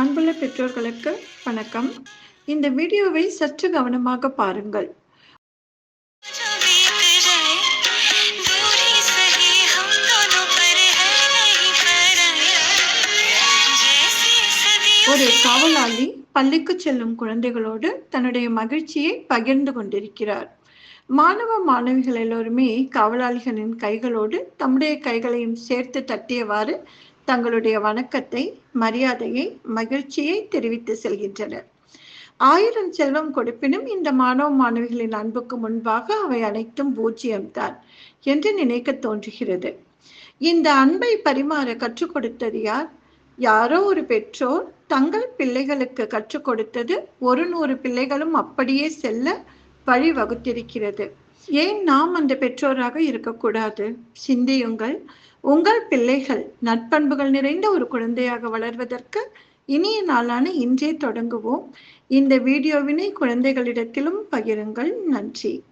அன்புள்ள பெற்றோர்களுக்கு வணக்கம். இந்த வீடியோவை சற்று கவனமாக பாருங்கள். ஒரு காவலாளி பள்ளிக்கு செல்லும் குழந்தைகளோடு தன்னுடைய மகிழ்ச்சியை பகிர்ந்து கொண்டிருக்கிறார். மாணவ மாணவிகள் எல்லோருமே காவலாளிகளின் கைகளோடு தம்முடைய கைகளையும் சேர்த்து தட்டியவாறு தங்களுடைய வணக்கத்தை மரியாதையை மகிழ்ச்சியை தெரிவித்து செல்கின்றனர். ஆயிரம் செல்வம் கொடுப்பினும் இந்த மாணவ மாணவிகளின் அன்புக்கு முன்பாக அவை அனைத்தும் பூஜ்ஜியம்தான் என்று நினைக்க தோன்றுகிறது. இந்த அன்பை பரிமாற கற்றுக் கொடுத்தது யார்? யாரோ ஒரு பெற்றோர் தங்கள் பிள்ளைகளுக்கு கற்றுக் கொடுத்தது ஒரு நூறு பிள்ளைகளும் அப்படியே செல்ல வழி வகுத்திருக்கிறது ஏன் நாம் அந்த பெற்றோராக இருக்கக்கூடாது? சிந்தியுங்கள். உங்கள் பிள்ளைகள் நட்பண்புகள் நிறைந்த ஒரு குழந்தையாக வளர்வதற்கு இனிய நாளான இன்றே தொடங்குவோம். இந்த வீடியோவினை குழந்தைகளிடத்திலும் பகிருங்கள். நன்றி.